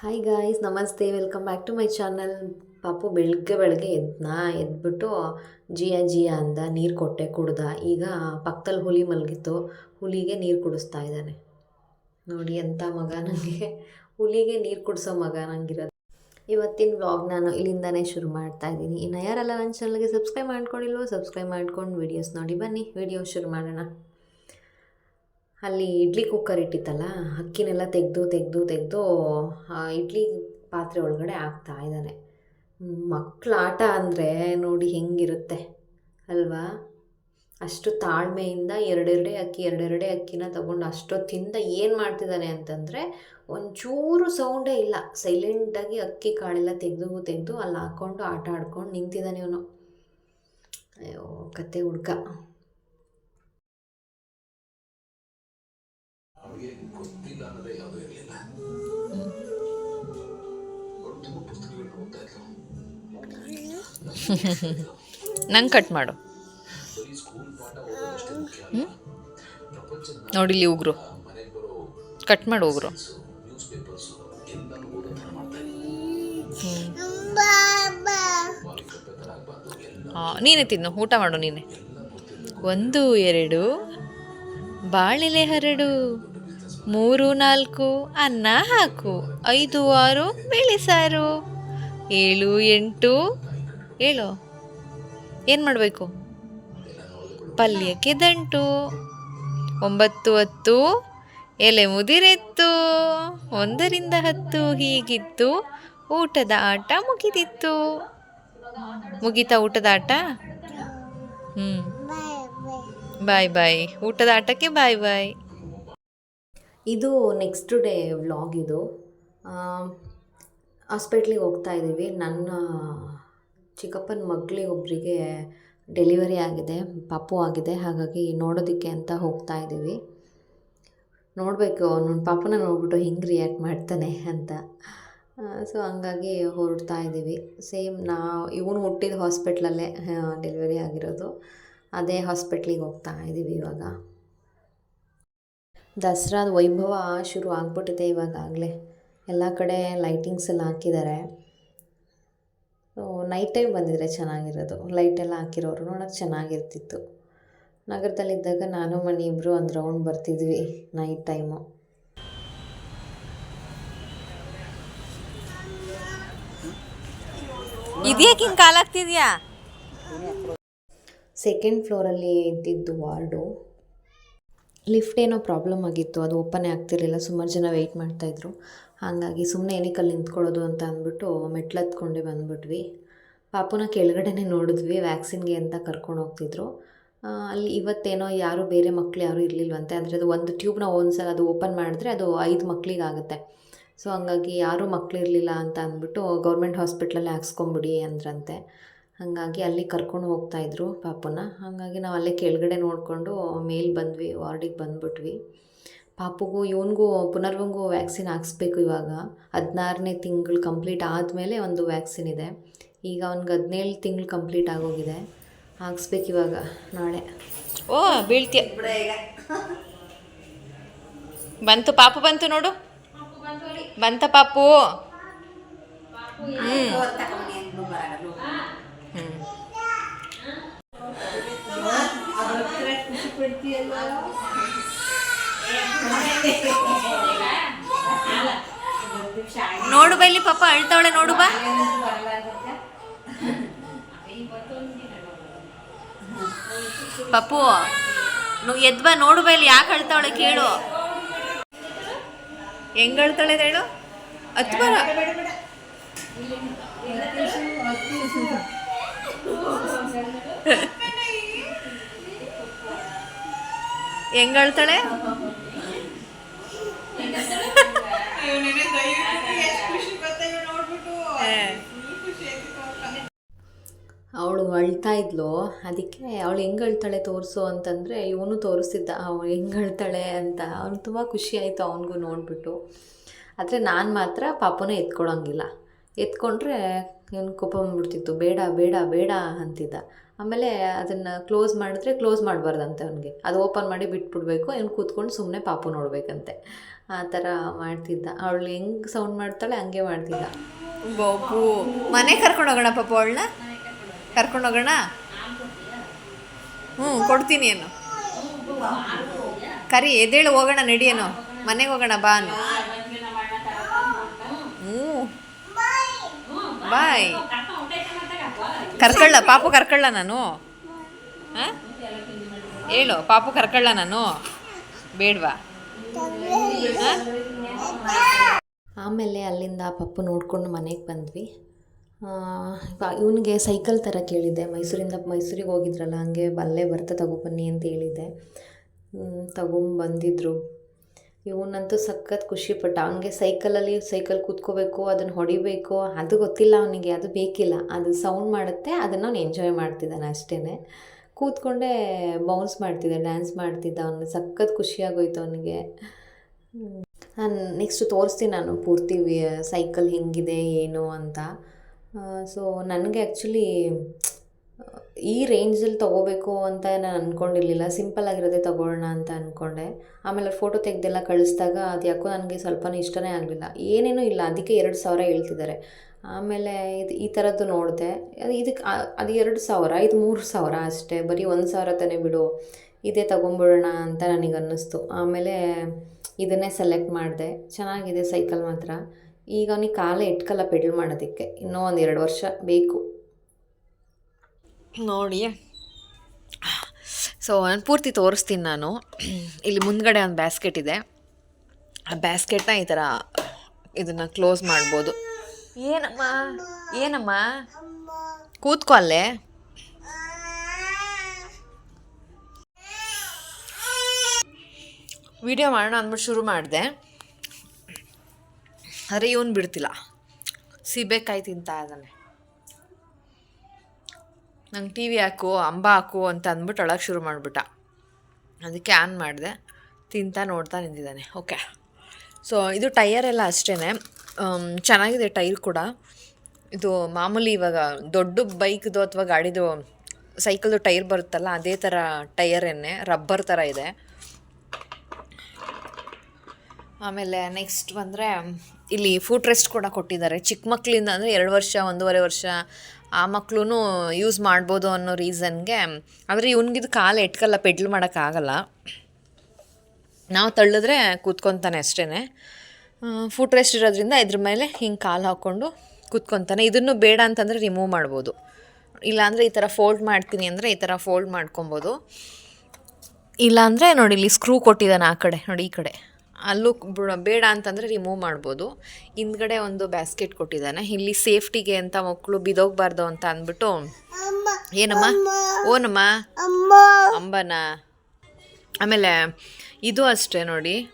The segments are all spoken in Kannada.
ಹಾಯ್ ಗಾಯ್ಸ್ ನಮಸ್ತೆ. Welcome back to my channel ಪಾಪು ಬೆಳಗ್ಗೆ ಬೆಳಗ್ಗೆ ಎದ್ನ, ಎದ್ಬಿಟ್ಟು ಜಿಯ ಜಿಯ ಅಂದ ನೀರು ಕೊಟ್ಟೆ ಕುಡ್ದ. ಈಗ ಪಕ್ಕದಲ್ಲಿ ಹುಲಿ ಮಲಗಿತ್ತು. ಹುಲಿಗೆ ನೀರು ಕುಡಿಸ್ತಾ ಇದ್ದಾನೆ. ನೋಡಿ ಎಂಥ ಮಗ ನನಗೆ ಹುಲಿಗೆ ನೀರು ಕುಡಿಸೋ ಮಗ ನನಗಿರೋದು ಇವತ್ತಿನ ವ್ಲಾಗ್ ನಾನು ಇಲ್ಲಿಂದನೇ ಶುರು ಮಾಡ್ತಾ ಇದ್ದೀನಿ. ಇನ್ನು ಯಾರೆಲ್ಲ ನನ್ನ ಚಾನಲ್ಗೆ ಸಬ್ಸ್ಕ್ರೈಬ್ ಮಾಡ್ಕೊಂಡಿಲ್ವೋ ಸಬ್ಸ್ಕ್ರೈಬ್ ಮಾಡ್ಕೊಂಡು ವೀಡಿಯೋಸ್ ನೋಡಿ ಬನ್ನಿ. ವಿಡಿಯೋ ಶುರು ಮಾಡೋಣ. ಅಲ್ಲಿ ಇಡ್ಲಿ ಕುಕ್ಕರ್ ಇಟ್ಟಿತ್ತಲ್ಲ, ಅಕ್ಕಿನೆಲ್ಲ ತೆಗೆದು ತೆಗೆದು ತೆಗೆದು ಇಡ್ಲಿ ಪಾತ್ರೆ ಒಳಗಡೆ ಹಾಕ್ತಾ ಇದ್ದಾನೆ. ಮಕ್ಕಳ ಆಟ ಅಂದರೆ ನೋಡಿ ಹೆಂಗಿರುತ್ತೆ, ಅಲ್ವಾ? ಅಷ್ಟು ತಾಳ್ಮೆಯಿಂದ ಎರಡೆರಡೇ ಅಕ್ಕಿ, ಎರಡೆರಡೇ ಅಕ್ಕಿನ ತಗೊಂಡು ಅಷ್ಟೊತ್ತಿಂದ ಏನು ಮಾಡ್ತಿದ್ದಾನೆ ಅಂತಂದರೆ, ಒಂಚೂರು ಸೌಂಡೇ ಇಲ್ಲ. ಸೈಲೆಂಟಾಗಿ ಅಕ್ಕಿ ಕಾಳೆಲ್ಲ ತೆಗೆದು ತೆಗೆದು ಅಲ್ಲಿ ಹಾಕ್ಕೊಂಡು ಆಟ ಆಡ್ಕೊಂಡು ನಿಂತಿದ್ದಾನೆ ಅವನು ಅಯ್ಯೋ, ಕತೆ ಹುಡ್ಕ ಅವಳಿಗೆ ಗೊತ್ತಿಲ್ಲ ಅನ್ನೋದೇ ಯಾವುದೂ ಇರಲಿಲ್ಲ. ತುಂಬ ಪುಸ್ತಕಗಳನ್ನ ಓದ್ತಾ ಇದ್ಲು. ನಂಗೆ ಕಟ್ ಮಾಡು. ನೋಡಿ ಇಲ್ಲಿ ಉಗ್ರು. ಕಟ್ ಮಾಡು ಉಗ್ರು. ನೀನೇ ತಿನ್ನು ಊಟ ಮಾಡು ನೀನೆ. ಒಂದು ಎರಡು ಬಾಳೆಲೆ ಹರಡು. ಮೂರು ನಾಲ್ಕು ಅನ್ನ ಹಾಕು. ಐದು ಆರು ಬೇಳೆ ಸಾರು. ಏಳು ಎಂಟು. ಏಳು ಏನು ಮಾಡಬೇಕು? ಪಲ್ಯಕ್ಕೆ ದಂಟು. ಒಂಬತ್ತು ಹತ್ತು. ಎಲೆ ಮುದಿರೆತ್ತು. ಒಂದರಿಂದ ಹತ್ತು ಹೀಗಿತ್ತು. ಊಟದ ಆಟ ಮುಗಿದಿತ್ತು. ಮುಗೀತಾ ಊಟದ ಆಟ? ಹ್ಞೂ ಬಾಯ್ ಬಾಯ್. ಊಟದ ಆಟಕ್ಕೆ ಬಾಯ್ ಬಾಯ್. ಇದು ನೆಕ್ಸ್ಟ್ ಡೇ ವ್ಲಾಗ್ ಇದು. ಹಾಸ್ಪಿಟ್ಲಿಗೆ ಹೋಗ್ತಾ ಇದ್ದೀವಿ ನನ್ನ ಚಿಕ್ಕಪ್ಪನ ಮಗಳಿಗೆ ಒಬ್ಬರಿಗೆ ಡೆಲಿವರಿ ಆಗಿದೆ, ಪಾಪು ಆಗಿದೆ. ಹಾಗಾಗಿ ನೋಡೋದಕ್ಕೆ ಅಂತ ಹೋಗ್ತಾ ಇದ್ದೀವಿ ನೋಡಬೇಕು ನನ್ನ ಪಾಪನ ನೋಡ್ಬಿಟ್ಟು ಹಿಂಗೆ ರಿಯಾಕ್ಟ್ ಮಾಡ್ತಾನೆ ಅಂತ. ಸೊ ಹಂಗಾಗಿ ಹೊರಡ್ತಾ ಇದ್ದೀವಿ ಸೇಮ್ ನಾ ಇವನು ಹುಟ್ಟಿದ ಹಾಸ್ಪಿಟ್ಲಲ್ಲೇ ಡೆಲಿವರಿ ಆಗಿರೋದು. ಅದೇ ಹಾಸ್ಪಿಟ್ಲಿಗೆ ಹೋಗ್ತಾ ಇದ್ದೀವಿ ಇವಾಗ. ದಸರಾದ ವೈಭವ ಶುರು ಆಗ್ಬಿಟ್ಟಿದೆ ಇವಾಗಲೇ ಎಲ್ಲ ಕಡೆ ಲೈಟಿಂಗ್ಸ್ ಎಲ್ಲ ಹಾಕಿದ್ದಾರೆ. ಸೊ ನೈಟ್ ಟೈಮ್ ಬಂದಿದ್ರೆ ಚೆನ್ನಾಗಿರೋದು. ಲೈಟ್ ಎಲ್ಲ ಹಾಕಿರೋರು ನೋಡೋಕೆ ಚೆನ್ನಾಗಿರ್ತಿತ್ತು. ನಗರದಲ್ಲಿದ್ದಾಗ ನಾನು ಮನೆ ಇಬ್ಬರು ಒಂದು ರೌಂಡ್ ಬರ್ತಿದ್ವಿ ನೈಟ್ ಟೈಮು ಇದ್ಯಾಕೆ ಹಿಂಗೆ ಕಾಲಾಗ್ತಿದ್ಯಾ ಸೆಕೆಂಡ್ ಫ್ಲೋರಲ್ಲಿ ಇದ್ದಿದ್ದು ವಾರ್ಡು. ಲಿಫ್ಟ್ ಏನೋ ಪ್ರಾಬ್ಲಮ್ ಆಗಿತ್ತು, ಅದು ಓಪನೇ ಆಗ್ತಿರಲಿಲ್ಲ, ಸುಮಾರು ಜನ ವೆಯ್ಟ್ ಮಾಡ್ತಾಯಿದ್ರು ಹಾಗಾಗಿ ಸುಮ್ಮನೆ ಏನಕ್ಕೆ ಅಲ್ಲಿ ನಿಂತ್ಕೊಳ್ಳೋದು ಅಂತ ಅಂದ್ಬಿಟ್ಟು ಮೆಟ್ಲು ಹತ್ಕೊಂಡೆ ಬಂದ್ಬಿಟ್ವಿ. ಪಾಪುನ ಕೆಳಗಡೆನೇ ನೋಡಿದ್ವಿ ವ್ಯಾಕ್ಸಿನ್ಗೆ ಅಂತ ಕರ್ಕೊಂಡು ಹೋಗ್ತಿದ್ರು. ಅಲ್ಲಿ ಇವತ್ತೇನೋ ಯಾರು ಬೇರೆ ಮಕ್ಳು ಯಾರೂ ಇರಲಿಲ್ವಂತೆ, ಅಂದರೆ ಅದು ಒಂದು ಟ್ಯೂಬ್ನ ಒಂದ್ಸಲ ಅದು ಓಪನ್ ಮಾಡಿದ್ರೆ ಅದು ಐದು ಮಕ್ಳಿಗಾಗುತ್ತೆ. ಸೊ ಹಂಗಾಗಿ ಯಾರೂ ಮಕ್ಳು ಇರಲಿಲ್ಲ ಅಂತ ಅಂದ್ಬಿಟ್ಟು ಗೌರ್ಮೆಂಟ್ ಹಾಸ್ಪಿಟ್ಲಲ್ಲಿ ಹಾಕ್ಸ್ಕೊಂಬಿಡಿ ಅಂದ್ರಂತೆ. ಹಾಗಾಗಿ ಅಲ್ಲಿ ಕರ್ಕೊಂಡು ಹೋಗ್ತಾ ಇದ್ರು ಪಾಪುನ. ಹಾಗಾಗಿ ನಾವು ಅಲ್ಲೇ ಕೆಳಗಡೆ ನೋಡಿಕೊಂಡು ಮೇಲೆ ಬಂದ್ವಿ, ವಾರ್ಡಿಗೆ ಬಂದ್ಬಿಟ್ವಿ. ಪಾಪುಗೂ ಇವನಿಗೂ ಪುನರ್ವಂಗೂ ವ್ಯಾಕ್ಸಿನ್ ಹಾಕ್ಸ್ಬೇಕು ಇವಾಗ. ಹದಿನಾರನೇ ತಿಂಗಳು ಕಂಪ್ಲೀಟ್ ಆದಮೇಲೆ ಒಂದು ವ್ಯಾಕ್ಸಿನ್ ಇದೆ. ಈಗ ಅವ್ನಿಗೆ ಹದಿನೇಳು ತಿಂಗಳು ಕಂಪ್ಲೀಟ್ ಆಗೋಗಿದೆ. ಹಾಕ್ಸ್ಬೇಕು ಇವಾಗ ನಾಳೆ. ಓ ಬೀಳ್ತೀಯ ಬಂತು ಪಾಪು, ಬಂತು ನೋಡು. ಬಂತ ಪಾಪು. ಹ್ಮ್. ನೋಡು ಬೈಲಿ ಪಾಪ ಅಳ್ತಾವಳೆ, ನೋಡು ಬಾ. ಪಪ್ಪು ನೋ ಎದ್ ಬಾ, ನೋಡು ಬೈಲಿ ಯಾಕೆ ಅಳ್ತಾವಳೆ ಕೇಳು. ಹೆಂಗ್ ಅಳ್ತಾಳೆ ಹೇಳು. ಹತ್ತು ಬರ ಹೆಂಗ್ ಅಳ್ತಾಳೆ. ಅವಳು ಅಳ್ತಾ ಇದ್ಲು. ಅದಕ್ಕೆ ಅವಳು ಹೆಂಗೆ ಅಳ್ತಾಳೆ ತೋರಿಸು ಅಂತಂದರೆ, ಇವನು ತೋರಿಸ್ತಿದ್ದ ಅವಳು ಹೆಂಗೆ ಅಳ್ತಾಳೆ ಅಂತ. ಅವ್ನು ತುಂಬ ಖುಷಿ ಆಯಿತು ಅವನಿಗೂ ನೋಡಿಬಿಟ್ಟು. ಆದರೆ ನಾನು ಮಾತ್ರ ಪಾಪನ ಎತ್ಕೊಳಂಗಿಲ್ಲ. ಎತ್ಕೊಂಡ್ರೆ ಇವ್ನು ಕೋಪ ಬಂದ್ಬಿಡ್ತಿತ್ತು. ಬೇಡ ಬೇಡ ಬೇಡ ಅಂತಿದ್ದ. ಆಮೇಲೆ ಅದನ್ನು ಕ್ಲೋಸ್ ಮಾಡಿದ್ರೆ ಕ್ಲೋಸ್ ಮಾಡಬಾರ್ದಂತೆ ಅವನಿಗೆ. ಅದು ಓಪನ್ ಮಾಡಿ ಬಿಟ್ಬಿಡ್ಬೇಕು, ಇವ್ನು ಕೂತ್ಕೊಂಡು ಸುಮ್ಮನೆ ಪಾಪು ನೋಡಬೇಕಂತೆ. ಆ ಥರ ಮಾಡ್ತಿದ್ದ. ಅವಳು ಹೆಂಗೆ ಸೌಂಡ್ ಮಾಡ್ತಾಳೆ ಹಂಗೆ ಮಾಡ್ತಿದ್ದ. ಬಾಬು ಮನೆ ಕರ್ಕೊಂಡು ಹೋಗೋಣ ಪಾಪ ಅವಳನ್ನ? ಕರ್ಕೊಂಡು ಹೋಗೋಣ? ಹ್ಞೂ ಕೊಡ್ತೀನಿ ಏನು. ಕರಿ ಎದೇಳು ಹೋಗೋಣ ನಡಿಯೇನು ಮನೆಗೆ ಹೋಗೋಣ, ಬಾ ಅನ್ನು. ಹ್ಞೂ ಬಾಯ್. ಕರ್ಕೊಳ್ಳ, ಪಾಪು ಕರ್ಕೊಳ್ಳ ನಾನು. ಹಾಂ? ಹೇಳು, ಪಾಪು ಕರ್ಕೊಳ್ಳ ನಾನು. ಬೇಡವಾ? ಆಮೇಲೆ ಅಲ್ಲಿಂದ ಪಪ್ಪು ನೋಡ್ಕೊಂಡು ಮನೆಗೆ ಬಂದ್ವಿ. ಇವನಿಗೆ ಸೈಕಲ್ ಥರ ಕೇಳಿದ್ದೆ ಮೈಸೂರಿಂದ ಮೈಸೂರಿಗೆ ಹೋಗಿದ್ರಲ್ಲ, ಹಂಗೆ ಅಲ್ಲೇ ಬರ್ತಾ ತಗೊಬನ್ನಿ ಅಂತ ಹೇಳಿದ್ದೆ ತಗೊಂಬಂದಿದ್ರು. ಇವನಂತೂ ಸಖತ್ ಖುಷಿಪಟ್ಟ. ಅವನಿಗೆ ಸೈಕಲಲ್ಲಿ ಸೈಕಲ್ ಕೂತ್ಕೋಬೇಕು, ಅದನ್ನು ಹೊಡಿಬೇಕು, ಅದು ಗೊತ್ತಿಲ್ಲ ಅವನಿಗೆ, ಅದು ಬೇಕಿಲ್ಲ. ಅದು ಸೌಂಡ್ ಮಾಡುತ್ತೆ, ಅದನ್ನು ಅವ್ನು ಎಂಜಾಯ್ ಮಾಡ್ತಿದ್ದಾನೆ ಅಷ್ಟೇ ಕೂತ್ಕೊಂಡೇ ಬೌನ್ಸ್ ಮಾಡ್ತಿದ್ದೆ ಡ್ಯಾನ್ಸ್ ಮಾಡ್ತಿದ್ದ ಅವನು. ಸಖತ್ ಖುಷಿಯಾಗೋಯ್ತು ಅವನಿಗೆ. ನಾನು ನೆಕ್ಸ್ಟ್ ತೋರಿಸ್ತೀನಿ ನಾನು ಪೂರ್ತಿ ಸೈಕಲ್ ಹೆಂಗಿದೆ, ಏನು ಅಂತ. ಸೊ ನನಗೆ ಆ್ಯಕ್ಚುಲಿ ಈ ರೇಂಜಲ್ಲಿ ತೊಗೋಬೇಕು ಅಂತ ನಾನು ಅಂದ್ಕೊಂಡಿರ್ಲಿಲ್ಲ ಸಿಂಪಲ್ ಆಗಿರೋದೇ ತೊಗೊಳ್ಳೋಣ ಅಂತ ಅಂದ್ಕೊಂಡೆ ಆಮೇಲೆ ಫೋಟೋ ತೆಗೆದೆಲ್ಲ ಕಳಿಸಿದಾಗ ಅದು ಯಾಕೋ ನನಗೆ ಸ್ವಲ್ಪನೂ ಇಷ್ಟನೇ ಆಗಲಿಲ್ಲ. ಏನೇನೂ ಇಲ್ಲ. ಅದಕ್ಕೆ ಎರಡು ಸಾವಿರ ಹೇಳ್ತಿದ್ದಾರೆ. ಆಮೇಲೆ ಇದು ಈ ಥರದ್ದು ನೋಡಿದೆ. ಅದು ಇದಕ್ಕೆ ಅದು ಎರಡು ಸಾವಿರ, ಇದು ಮೂರು ಸಾವಿರ ಅಷ್ಟೇ. ಬರೀ ಒಂದು ಸಾವಿರ ತಾನೇ ಬಿಡು. ಇದೇ ತೊಗೊಂಬಿಡೋಣ ಅಂತ ನನಗೆ ಅನ್ನಿಸ್ತು. ಆಮೇಲೆ ಇದನ್ನೇ ಸೆಲೆಕ್ಟ್ ಮಾಡಿದೆ. ಚೆನ್ನಾಗಿದೆ ಸೈಕಲ್ ಮಾತ್ರ. ಈಗ ಅವನಿಗೆ ಕಾಲ ಇಟ್ಕಲ್ಲ ಪೆಡಲ್ ಮಾಡೋದಕ್ಕೆ. ಇನ್ನೂ ಒಂದು ಎರಡು ವರ್ಷ ಬೇಕು. ನೋಡಿ. ಸೊ ನಾನು ಪೂರ್ತಿ ತೋರಿಸ್ತೀನಿ ನಾನು. ಇಲ್ಲಿ ಮುಂದ್ಗಡೆ ಒಂದು ಬ್ಯಾಸ್ಕೆಟ್ ಇದೆ. ಆ ಬ್ಯಾಸ್ಕೆಟ್ನ ಈ ಥರ ಇದನ್ನು ಕ್ಲೋಸ್ ಮಾಡ್ಬೋದು. ಏನಮ್ಮ? ಏನಮ್ಮ? ಕೂತ್ಕೊ ಅಲ್ಲೇ. ವಿಡಿಯೋ ಮಾಡೋಣ ಅಂದ್ಬಿಟ್ಟು ಶುರು ಮಾಡಿದೆ. ಆದರೆ ಇವನು ಬಿಡ್ತಿಲ್ಲ. ಸೀಬೆಕಾಯಿ ತಿಂತಾ ಇದ್ದಾನೆ ನಂಗೆ ಟಿ ವಿ ಹಾಕು, ಅಂಬ ಹಾಕು ಅಂತ ಅಂದ್ಬಿಟ್ಟು ಅಳಕ್ಕೆ ಶುರು ಮಾಡಿಬಿಟ್ಟ. ಅದಕ್ಕೆ ಆನ್ ಮಾಡಿದೆ. ತಿಂತಾ ನೋಡ್ತಾ ನಿಂತಿದ್ದಾನೆ. ಓಕೆ. ಸೊ, ಇದು ಟೈರ್ ಎಲ್ಲ ಅಷ್ಟೇ ಚೆನ್ನಾಗಿದೆ ಟೈರ್ ಕೂಡ. ಇದು ಮಾಮೂಲಿ ಇವಾಗ ದೊಡ್ಡ ಬೈಕ್ದು ಅಥವಾ ಗಾಡಿದು ಸೈಕಲ್ದು ಟೈರ್ ಬರುತ್ತಲ್ಲ, ಅದೇ ಥರ ಟೈಯರೇನೆ, ರಬ್ಬರ್ ಥರ ಇದೆ. ಆಮೇಲೆ ನೆಕ್ಸ್ಟ್ ಬಂದರೆ ಇಲ್ಲಿ ಫುಟ್ ರೆಸ್ಟ್ ಕೂಡ ಕೊಟ್ಟಿದ್ದಾರೆ. ಚಿಕ್ಕ ಮಕ್ಕಳಿಂದ ಅಂದರೆ ಎರಡು ವರ್ಷ, ಒಂದೂವರೆ ವರ್ಷ ಆ ಮಕ್ಕಳು ಯೂಸ್ ಮಾಡ್ಬೋದು ಅನ್ನೋ ರೀಸನ್ಗೆ ಆದರೆ ಇವ್ನಿಗಿದು ಕಾಲು ಎಟ್ಕಲ್ಲ ಪೆಡ್ಲ್ ಮಾಡೋಕ್ಕಾಗಲ್ಲ. ನಾವು ತಳ್ಳಿದ್ರೆ ಕೂತ್ಕೊತಾನೆ ಅಷ್ಟೇ ಫುಟ್ ರೆಸ್ಟ್ ಇರೋದ್ರಿಂದ ಇದ್ರ ಮೇಲೆ ಹಿಂಗೆ ಕಾಲು ಹಾಕ್ಕೊಂಡು ಕೂತ್ಕೊತಾನೆ. ಇದನ್ನು ಬೇಡ ಅಂತಂದರೆ ರಿಮೂವ್ ಮಾಡ್ಬೋದು. ಇಲ್ಲಾಂದರೆ ಈ ಥರ ಫೋಲ್ಡ್ ಮಾಡ್ತೀನಿ ಅಂದರೆ ಈ ಥರ ಫೋಲ್ಡ್ ಮಾಡ್ಕೊಬೋದು. ಇಲ್ಲಾಂದರೆ ನೋಡಿ ಇಲ್ಲಿ ಸ್ಕ್ರೂ ಕೊಟ್ಟಿದ್ದಾನೆ ಆ ಕಡೆ, ನೋಡಿ ಈ ಕಡೆ. ಅಲ್ಲೂ ಬುಡ- ಅಂತಂದರೆ ರಿಮೂವ್ ಮಾಡ್ಬೋದು. ಹಿಂದ್ಗಡೆ ಒಂದು ಬ್ಯಾಸ್ಕೆಟ್ ಕೊಟ್ಟಿದ್ದಾನೆ. ಇಲ್ಲಿ ಸೇಫ್ಟಿಗೆ ಅಂತ ಮಕ್ಕಳು ಬಿದೋಗ್ಬಾರ್ದು ಅಂತ ಅಂದ್ಬಿಟ್ಟು ಏನಮ್ಮ? ಓನಮ್ಮ? ಅಂಬನ. ಆಮೇಲೆ ಇದು ಅಷ್ಟೇ ನೋಡಿ.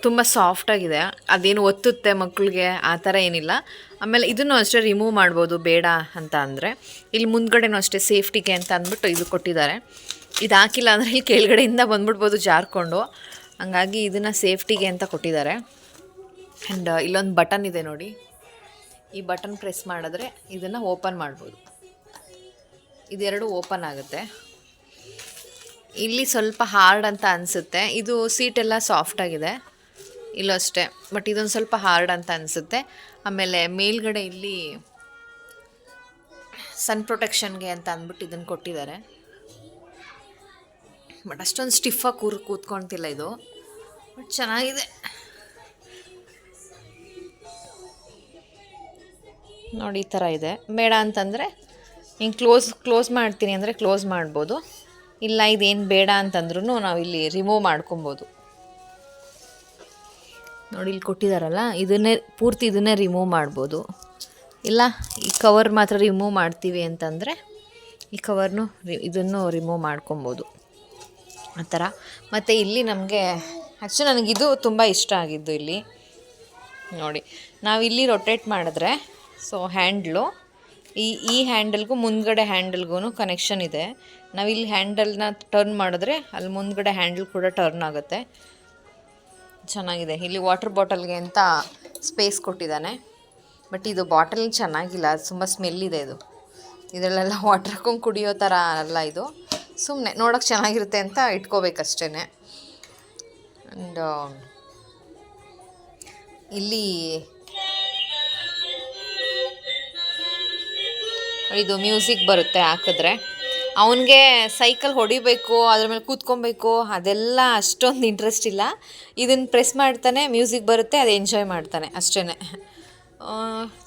ತುಂಬ ಸಾಫ್ಟಾಗಿದೆ ಅದೇನು ಒತ್ತುತ್ತೆ ಮಕ್ಕಳಿಗೆ? ಆ ಥರ ಏನಿಲ್ಲ. ಆಮೇಲೆ ಇದನ್ನು ಅಷ್ಟೇ ರಿಮೂವ್ ಮಾಡ್ಬೋದು ಬೇಡ ಅಂತ ಅಂದರೆ. ಇಲ್ಲಿ ಮುಂದ್ಗಡೆನೂ ಅಷ್ಟೇ ಸೇಫ್ಟಿಗೆ ಅಂತ ಅಂದ್ಬಿಟ್ಟು ಇದು ಕೊಟ್ಟಿದ್ದಾರೆ. ಇದು ಹಾಕಿಲ್ಲ ಅಂದರೆ ಇಲ್ಲಿ ಕೆಳಗಡೆಯಿಂದ ಬಂದ್ಬಿಡ್ಬೋದು ಜಾರ್ಕೊಂಡು. ಹಂಗಾಗಿ ಇದನ್ನು ಸೇಫ್ಟಿಗೆ ಅಂತ ಕೊಟ್ಟಿದ್ದಾರೆ. ಆ್ಯಂಡ್ ಇಲ್ಲೊಂದು ಬಟನ್ ಇದೆ ನೋಡಿ. ಈ ಬಟನ್ ಪ್ರೆಸ್ ಮಾಡಿದ್ರೆ ಇದನ್ನು ಓಪನ್ ಮಾಡ್ಬೋದು. ಇದೆರಡು ಓಪನ್ ಆಗುತ್ತೆ. ಇಲ್ಲಿ ಸ್ವಲ್ಪ ಹಾರ್ಡ್ ಅಂತ ಅನಿಸುತ್ತೆ. ಇದು ಸೀಟೆಲ್ಲ ಸಾಫ್ಟ್ ಆಗಿದೆ. ಇಲ್ಲೂ ಬಟ್ ಇದೊಂದು ಸ್ವಲ್ಪ ಹಾರ್ಡ್ ಅಂತ ಅನಿಸುತ್ತೆ. ಆಮೇಲೆ ಮೇಲ್ಗಡೆ ಇಲ್ಲಿ ಸನ್ ಪ್ರೊಟೆಕ್ಷನ್ಗೆ ಅಂತ ಅಂದ್ಬಿಟ್ಟು ಇದನ್ನು ಕೊಟ್ಟಿದ್ದಾರೆ. ಬಟ್ ಅಷ್ಟೊಂದು ಸ್ಟಿಫಾಗಿ ಕೂರ್ ಕೂತ್ಕೊಳ್ತಿಲ್ಲ ಇದು. ಬಟ್ ಚೆನ್ನಾಗಿದೆ. ನೋಡಿ ಈ ಥರ ಇದೆ. ಬೇಡ ಅಂತಂದರೆ ಹಿಂಗೆ ಕ್ಲೋಸ್ ಕ್ಲೋಸ್ ಮಾಡ್ತೀನಿ ಅಂದರೆ ಕ್ಲೋಸ್ ಮಾಡ್ಬೋದು. ಇಲ್ಲ ಇದೇನು ಬೇಡ ಅಂತಂದ್ರೂ ನಾವು ಇಲ್ಲಿ ರಿಮೂವ್ ಮಾಡ್ಕೊಬೋದು. ನೋಡಿ ಇಲ್ಲಿ ಕೊಟ್ಟಿದ್ದಾರಲ್ಲ ಇದನ್ನೇ ಪೂರ್ತಿ ಇದನ್ನೇ ರಿಮೂವ್ ಮಾಡ್ಬೋದು. ಇಲ್ಲ, ಈ ಕವರ್ ಮಾತ್ರ ರಿಮೂವ್ ಮಾಡ್ತೀವಿ ಅಂತಂದರೆ ಈ ಕವರ್ನು ಇದನ್ನು ರಿಮೂವ್ ಮಾಡ್ಕೊಬೋದು. ಆ ಥರ. ಮತ್ತು ಇಲ್ಲಿ ನಮಗೆ ಆ್ಯಕ್ಚುಲಿ ನನಗಿದು ತುಂಬ ಇಷ್ಟ ಆಗಿದ್ದು ಇಲ್ಲಿ. ನೋಡಿ, ನಾವು ಇಲ್ಲಿ ರೊಟೇಟ್ ಮಾಡಿದ್ರೆ ಸೊ ಹ್ಯಾಂಡ್ಲು ಈ ಈ ಹ್ಯಾಂಡಲ್ಗೂ ಮುಂದ್ಗಡೆ ಹ್ಯಾಂಡಲ್ಗೂ ಕನೆಕ್ಷನ್ ಇದೆ. ನಾವು ಇಲ್ಲಿ ಹ್ಯಾಂಡಲ್ನ ಟರ್ನ್ ಮಾಡಿದ್ರೆ, ಅಲ್ಲಿ ಮುಂದ್ಗಡೆ ಹ್ಯಾಂಡಲ್ ಕೂಡ ಟರ್ನ್ ಆಗುತ್ತೆ. ಚೆನ್ನಾಗಿದೆ. ಇಲ್ಲಿ ವಾಟರ್ ಬಾಟಲ್ಗೆ ಅಂತ ಸ್ಪೇಸ್ ಕೊಟ್ಟಿದ್ದಾನೆ. ಬಟ್ ಇದು ಬಾಟಲ್ ಚೆನ್ನಾಗಿಲ್ಲ ತುಂಬ ಸ್ಮೆಲ್ ಇದೆ ಇದು. ಇದರಲ್ಲೆಲ್ಲ ವಾಟರ್ ಹಾಕೊಂಡು ಕುಡಿಯೋ ಥರ ಅಲ್ಲ ಇದು. ಸುಮ್ಮನೆ ನೋಡೋಕೆ ಚೆನ್ನಾಗಿರುತ್ತೆ ಅಂತ ಇಟ್ಕೋಬೇಕಷ್ಟೇ ಆ್ಯಂಡ್ ಇಲ್ಲಿ ಇದು ಮ್ಯೂಸಿಕ್ ಬರುತ್ತೆ ಹಾಕಿದ್ರೆ. ಅವನಿಗೆ ಸೈಕಲ್ ಹೊಡಿಬೇಕು, ಅದ್ರ ಮೇಲೆ ಕೂತ್ಕೊಬೇಕು, ಅದೆಲ್ಲ ಅಷ್ಟೊಂದು ಇಂಟ್ರೆಸ್ಟ್ ಇಲ್ಲ. ಇದನ್ನು ಪ್ರೆಸ್ ಮಾಡ್ತಾನೆ, ಮ್ಯೂಸಿಕ್ ಬರುತ್ತೆ, ಅದು ಎಂಜಾಯ್ ಮಾಡ್ತಾನೆ ಅಷ್ಟೇ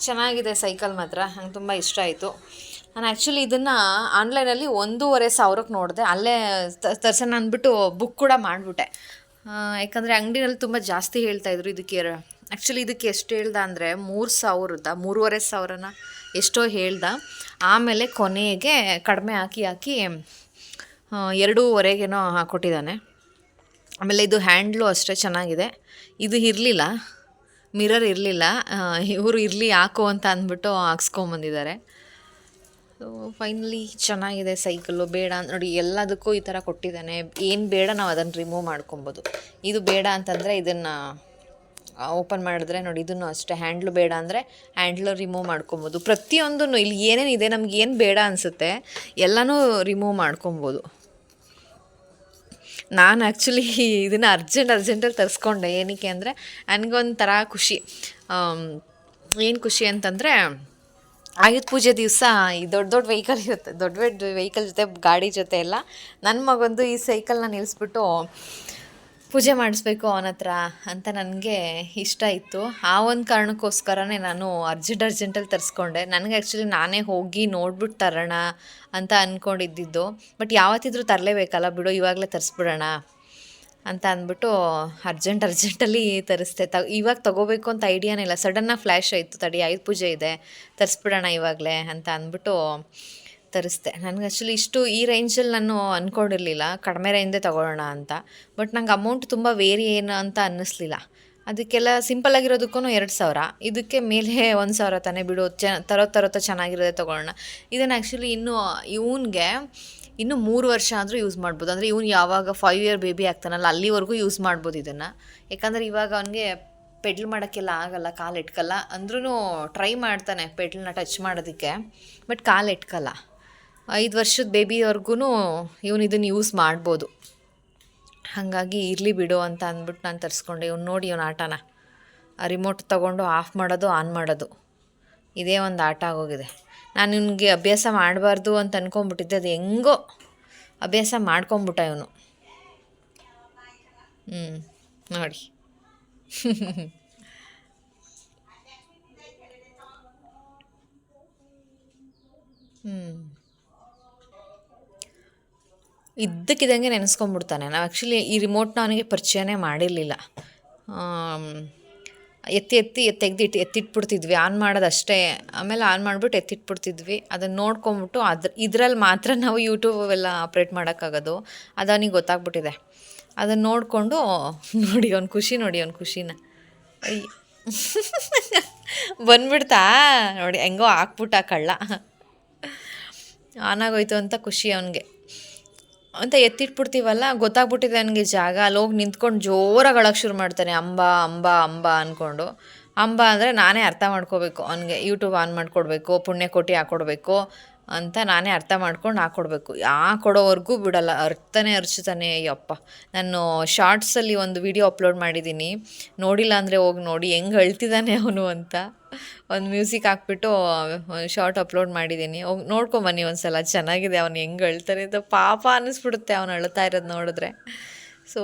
ಚೆನ್ನಾಗಿದೆ ಸೈಕಲ್ ಮಾತ್ರ, ನಂಗೆ ತುಂಬ ಇಷ್ಟ ಆಯಿತು. ನಾನು ಆ್ಯಕ್ಚುಲಿ ಇದನ್ನು ಆನ್ಲೈನಲ್ಲಿ ಒಂದೂವರೆ ಸಾವಿರಕ್ಕೆ ನೋಡಿದೆ. ಅಲ್ಲೇ ತರ್ಸೋಣ ಅಂದ್ಬಿಟ್ಟು ಬುಕ್ ಕೂಡ ಮಾಡಿಬಿಟ್ಟೆ. ಯಾಕಂದರೆ ಅಂಗಡಿನಲ್ಲಿ ತುಂಬ ಜಾಸ್ತಿ ಹೇಳ್ತಾಯಿದ್ರು ಇದಕ್ಕೆ. ಆ್ಯಕ್ಚುಲಿ ಇದಕ್ಕೆ ಎಷ್ಟು ಹೇಳ್ದ ಅಂದರೆ ಮೂರು ಸಾವಿರದ, ಮೂರುವರೆ ಸಾವಿರನ ಎಷ್ಟೋ ಹೇಳ್ದ. ಆಮೇಲೆ ಕೊನೆಗೆ ಕಡಿಮೆ ಹಾಕಿ ಹಾಕಿ ಎರಡೂವರೆಗೇನೋ ಹಾಕ್ಕೊಟ್ಟಿದ್ದಾನೆ ಆಮೇಲೆ ಇದು ಹ್ಯಾಂಡ್ಲು ಅಷ್ಟೇ ಚೆನ್ನಾಗಿದೆ. ಇದು ಇರಲಿಲ್ಲ. ಮಿರರ್ ಇರಲಿಲ್ಲ. ಇವರು ಇರಲಿ, ಹಾಕು ಅಂತ ಅಂದ್ಬಿಟ್ಟು ಹಾಕ್ಸ್ಕೊಂಬಂದಿದ್ದಾರೆ. ಸೊ ಫೈನಲಿ ಚೆನ್ನಾಗಿದೆ ಸೈಕಲ್ಲು ಬೇಡ ನೋಡಿ ಎಲ್ಲದಕ್ಕೂ ಈ ಥರ ಕೊಟ್ಟಿದ್ದಾನೆ. ಏನು ಬೇಡ ನಾವು ಅದನ್ನು ರಿಮೂವ್ ಮಾಡ್ಕೊಬೋದು. ಇದು ಬೇಡ ಅಂತಂದರೆ ಇದನ್ನು ಓಪನ್ ಮಾಡಿದ್ರೆ ನೋಡಿ ಇದನ್ನು ಅಷ್ಟೇ. ಹ್ಯಾಂಡ್ಲು ಬೇಡ ಅಂದರೆ ಹ್ಯಾಂಡ್ಲು ರಿಮೂವ್ ಮಾಡ್ಕೊಬೋದು. ಪ್ರತಿಯೊಂದೂ ಇಲ್ಲಿ ಏನೇನಿದೆ ನಮ್ಗೆ ಏನು ಬೇಡ ಅನಿಸುತ್ತೆ, ಎಲ್ಲನೂ ರಿಮೂವ್ ಮಾಡ್ಕೊಬೋದು. ನಾನು ಆ್ಯಕ್ಚುಲಿ ಇದನ್ನು ಅರ್ಜೆಂಟ್ ಅರ್ಜೆಂಟಲ್ಲಿ ತರಿಸ್ಕೊಂಡೆ. ಏನಕ್ಕೆ ಅಂದರೆ, ನನಗೊಂಥರ ಖುಷಿ. ಏನು ಖುಷಿ ಅಂತಂದರೆ ಆಯುಧ ಪೂಜೆ ದಿವಸ ಈ ದೊಡ್ಡ ದೊಡ್ಡ ವೆಹಿಕಲ್ ಇರುತ್ತೆ. ದೊಡ್ಡ ದೊಡ್ಡ ವೆಹಿಕಲ್ ಜೊತೆ, ಗಾಡಿ ಜೊತೆ ಎಲ್ಲ. ನನ್ನ ಮಗಂದು ಈ ಸೈಕಲ್ನ ನಿಲ್ಲಿಸ್ಬಿಟ್ಟು ಪೂಜೆ ಮಾಡಿಸ್ಬೇಕು ಅವನ ಹತ್ರ ಅಂತ ನನಗೆ ಇಷ್ಟ ಇತ್ತು. ಆ ಒಂದು ಕಾರಣಕ್ಕೋಸ್ಕರನೇ ನಾನು ಅರ್ಜೆಂಟ್ ಅರ್ಜೆಂಟಲ್ಲಿ ತರಿಸ್ಕೊಂಡೆ. ನನಗೆ ಆ್ಯಕ್ಚುಲಿ ನಾನೇ ಹೋಗಿ ನೋಡ್ಬಿಟ್ಟು ತರೋಣ ಅಂತ ಅಂದ್ಕೊಂಡಿದ್ದಿದ್ದು ಬಟ್ ಯಾವತ್ತಿದ್ರೂ ತರಲೇಬೇಕಲ್ಲ ಬಿಡು, ಇವಾಗಲೇ ತರಿಸ್ಬಿಡೋಣ. ಅಂತ ಅಂದ್ಬಿಟ್ಟು ಅರ್ಜೆಂಟ್, ಅರ್ಜೆಂಟಲ್ಲಿ ತರಿಸ್ದೆ ತ, ಇವಾಗ ತೊಗೋಬೇಕು ಅಂತ ಐಡಿಯಾನೇ ಇಲ್ಲ. ಸಡನ್ನಾಗಿ ಫ್ಲ್ಯಾಶ್ ಆಯಿತು. ತಡಿ ಆಯುಧ ಪೂಜೆ ಇದೆ. ತರಿಸ್ಬಿಡೋಣ ಇವಾಗಲೇ ಅಂತ ಅಂದ್ಬಿಟ್ಟು ತರಿಸ್ದೆ ನನಗೆ ಆ್ಯಕ್ಚುಲಿ ಇಷ್ಟು ಈ ರೇಂಜಲ್ಲಿ ನಾನು ಅಂದ್ಕೊಂಡಿರಲಿಲ್ಲ ಕಡಿಮೆ ರೇಂಜೇ ತೊಗೊಳ್ಳೋಣ ಅಂತ. ಬಟ್ ನಂಗೆ ಅಮೌಂಟ್ ತುಂಬ ವೇರಿ ಏನು ಅಂತ ಅನ್ನಿಸ್ಲಿಲ್ಲ. ಅದಕ್ಕೆಲ್ಲ ಸಿಂಪಲ್ ಆಗಿರೋದಕ್ಕೂ ಎರಡು ಸಾವಿರ. ಇದಕ್ಕೆ ಮೇಲೆ ಒಂದು ಸಾವಿರ ತಾನೇ ಬಿಡು. ಚ ತರೋ ತರೋತ ಚೆನ್ನಾಗಿರೋದೇ ತೊಗೊಳ್ಳೋಣ. ಇದನ್ನು ಆ್ಯಕ್ಚುಲಿ ಇನ್ನೂ, ಇವನಿಗೆ ಇನ್ನು ಮೂರು ವರ್ಷ ಆದರೂ ಯೂಸ್ ಮಾಡ್ಬೋದು. ಅಂದರೆ ಇವ್ನು ಯಾವಾಗ ಫೈವ್ ಇಯರ್ ಬೇಬಿ ಆಗ್ತಾನಲ್ಲ, ಅಲ್ಲಿವರೆಗೂ ಯೂಸ್ ಮಾಡ್ಬೋದು ಇದನ್ನು. ಯಾಕಂದರೆ ಇವಾಗ ಅವನಿಗೆ ಪೆಡ್ಲ್ ಮಾಡೋಕ್ಕೆಲ್ಲ ಆಗಲ್ಲ, ಕಾಲು ಇಟ್ಕಲ್ಲ ಅಂದ್ರೂ ಟ್ರೈ ಮಾಡ್ತಾನೆ ಪೆಡ್ಲನ್ನ ಟಚ್ ಮಾಡೋದಕ್ಕೆ ಬಟ್ ಕಾಲು ಇಟ್ಕಲ್ಲ ಐದು ವರ್ಷದ ಬೇಬಿವರೆಗೂ ಇವನು ಇದನ್ನು ಯೂಸ್ ಮಾಡ್ಬೋದು. ಹಾಗಾಗಿ ಇರಲಿ ಬಿಡು ಅಂತ ಅಂದ್ಬಿಟ್ಟು ನಾನು ತರಿಸ್ಕೊಂಡೆ. ಇವ್ನು ನೋಡಿ ಇವನ ಆಟನ. ರಿಮೋಟ್ ತೊಗೊಂಡು ಆಫ್ ಮಾಡೋದು ಆನ್ ಮಾಡೋದು. ಇದೇ ಒಂದು ಆಟ ಆಗೋಗಿದೆ. ನಾನು ನಿನಗೆ ಅಭ್ಯಾಸ ಮಾಡಬಾರ್ದು ಅಂತ ಅಂದ್ಕೊಂಬಿಟ್ಟಿದ್ದೆ ಅದು ಹೆಂಗೋ ಅಭ್ಯಾಸ ಮಾಡ್ಕೊಂಬಿಟ್ಟ ಇವನು. ಹ್ಞೂ ನೋಡಿ. ಹ್ಞೂ ಇದ್ದಕ್ಕಿದ್ದಂಗೆ ನೆನೆಸ್ಕೊಂಬಿಡ್ತಾನೆ ನಾವು ಆ್ಯಕ್ಚುಲಿ ಈ ರಿಮೋಟ್ನ ಅವನಿಗೆ ಪರಿಚಯನೇ ಮಾಡಿರಲಿಲ್ಲ. ಎತ್ತಿ ಎತ್ತಿ ತೆಗೆದಿಟ್ಟು ಎತ್ತಿಟ್ಬಿಡ್ತಿದ್ವಿ. ಆನ್ ಮಾಡೋದಷ್ಟೇ. ಆಮೇಲೆ ಆನ್ ಮಾಡಿಬಿಟ್ಟು ಎತ್ತಿಟ್ಬಿಡ್ತಿದ್ವಿ. ಅದನ್ನು ನೋಡ್ಕೊಂಬಿಟ್ಟು ಅದ್ರ, ಇದ್ರಲ್ಲಿ ಮಾತ್ರ ನಾವು ಯೂಟ್ಯೂಬ್ ಅವೆಲ್ಲ ಆಪ್ರೇಟ್ ಮಾಡೋಕ್ಕಾಗೋದು. ಅದು ಅವನಿಗೆ ಗೊತ್ತಾಗ್ಬಿಟ್ಟಿದೆ. ಅದನ್ನು ನೋಡಿಕೊಂಡು, ನೋಡಿ ಅವ್ನ ಖುಷಿ, ನೋಡಿ ಅವ್ನ ಖುಷಿನ. ಬಂದ್ಬಿಡ್ತಾ? ನೋಡಿ, ಹೆಂಗೋ ಹಾಕ್ಬಿಟ್ಟ ಕಳ್ಳ. ಆನಾಗೋಯ್ತು ಅಂತ ಖುಷಿ ಅವನಿಗೆ. ಅಂತ ಎತ್ತಿಟ್ಬಿಡ್ತೀವಲ್ಲ, ಗೊತ್ತಾಗ್ಬಿಟ್ಟಿದೆ ನನಗೆ ಜಾಗ. ಅಲ್ಲಿ ಹೋಗಿ ನಿಂತ್ಕೊಂಡು ಜೋರಾಗಿ ಅಳಕ್ಕೆ ಶುರು ಮಾಡ್ತಾನೆ, ಅಂಬ ಅಂಬ ಅಂಬ ಅಂದ್ಕೊಂಡು ಅಂಬ ಅಂದರೆ ನಾನೇ ಅರ್ಥ ಮಾಡ್ಕೋಬೇಕು. ಅವನಿಗೆ ಯೂಟ್ಯೂಬ್ ಆನ್ ಮಾಡಿಕೊಡ್ಬೇಕು, ಪುಣ್ಯಕೋಟಿ ಹಾಕ್ಕೊಡ್ಬೇಕು ಅಂತ ನಾನೇ ಅರ್ಥ ಮಾಡ್ಕೊಂಡು ಹಾಕ್ಕೊಡ್ಬೇಕು ಕೊಡೋವರೆಗೂ ಬಿಡಲ್ಲ, ಅರ್ಥನೇ ಅರ್ಚುತ್ತಾನೆ ಅಯ್ಯಪ್ಪ ನಾನು ಶಾರ್ಟ್ಸಲ್ಲಿ ಒಂದು ವಿಡಿಯೋ ಅಪ್ಲೋಡ್ ಮಾಡಿದ್ದೀನಿ. ನೋಡಿಲ್ಲ ಅಂದರೆ ಹೋಗಿ ನೋಡಿ, ಹೆಂಗೆ ಅಳ್ತಿದ್ದಾನೆ ಅವನು ಅಂತ. ಒಂದು ಮ್ಯೂಸಿಕ್ ಹಾಕ್ಬಿಟ್ಟು ಒಂದು ಶಾರ್ಟ್ ಅಪ್ಲೋಡ್ ಮಾಡಿದ್ದೀನಿ. ಹೋಗಿ ನೋಡ್ಕೊಂಬನ್ನಿ ಒಂದು ಸಲ ಚೆನ್ನಾಗಿದೆ, ಅವನು ಹೆಂಗೆ ಅಳ್ತಾನೆ ಅಂತ. ಪಾಪ ಅನ್ನಿಸ್ಬಿಡುತ್ತೆ ಅವನು ಅಳ್ತಾ ಇರೋದು ನೋಡಿದ್ರೆ. ಸೊ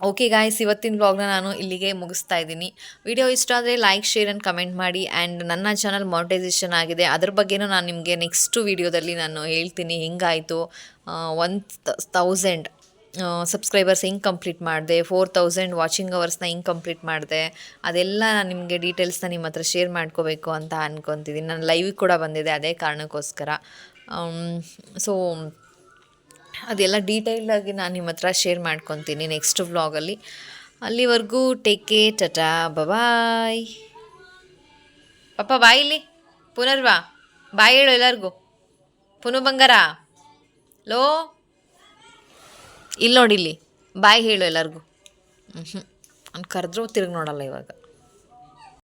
ಓಕೆ ಗಾಯ್ಸ್ ಇವತ್ತಿನ ಬ್ಲಾಗ್ನ ನಾನು ಇಲ್ಲಿಗೆ ಮುಗಿಸ್ತಾ ಇದ್ದೀನಿ. ವಿಡಿಯೋ ಇಷ್ಟ ಆದರೆ ಲೈಕ್ ಶೇರ್ ಆ್ಯಂಡ್ ಕಮೆಂಟ್ ಮಾಡಿ ಆ್ಯಂಡ್ ನನ್ನ ಚಾನಲ್ ಮಾನಿಟೈಸೇಷನ್ ಆಗಿದೆ. ಅದ್ರ ಬಗ್ಗೆನೂ ನಾನು ನಿಮಗೆ ನೆಕ್ಸ್ಟು ವೀಡಿಯೋದಲ್ಲಿ ನಾನು ಹೇಳ್ತೀನಿ. ಹೆಂಗಾಯಿತು? ಒನ್ ತೌಸಂಡ್ ಸಬ್ಸ್ಕ್ರೈಬರ್ಸ್ ಹೆಂಗೆ ಕಂಪ್ಲೀಟ್ ಮಾಡಿದೆ? ಫೋರ್ ತೌಸಂಡ್ ವಾಚಿಂಗ್ ಅವರ್ಸ್ನ ಹಿಂಗೆ ಕಂಪ್ಲೀಟ್ ಮಾಡಿದೆ? ಅದೆಲ್ಲ ನಾನು ನಿಮಗೆ ಡೀಟೇಲ್ಸ್ನ ನಿಮ್ಮ ಹತ್ರ ಶೇರ್ ಮಾಡ್ಕೋಬೇಕು ಅಂತ ಅನ್ಕೊತಿದ್ದೀನಿ ನಾನು ಲೈವ್ ಕೂಡ ಬಂದಿದೆ ಅದೇ ಕಾರಣಕ್ಕೋಸ್ಕರ. ಸೊ ಅದೆಲ್ಲ ಡೀಟೇಲ್ಡಾಗಿ ನಾನು ನಿಮ್ಮ ಹತ್ರ ಶೇರ್ ಮಾಡ್ಕೊತೀನಿ ನೆಕ್ಸ್ಟ್ ವ್ಲಾಗಲ್ಲಿ ಅಲ್ಲಿವರೆಗೂ ಟೇಕ್ ಕೇರ್ ಟಟಾ ಬಾಯ್ ಪಪ್ಪ ಬಾಯ್ ಇಲ್ಲಿ. ಪುನರ್ವಾ ಬಾಯ್ ಹೇಳು ಎಲ್ಲರಿಗೂ. ಪುನು ಬಂಗಾರ? ಲೋ? ಇಲ್ಲಿ ನೋಡಿ ಇಲ್ಲಿ. ಬಾಯ್ ಹೇಳು ಎಲ್ಲರಿಗೂ. ಹ್ಞೂ ಅವ್ನು ಕರೆದ್ರೂ ತಿರುಗಿ ನೋಡಲ್ಲ ಇವಾಗ.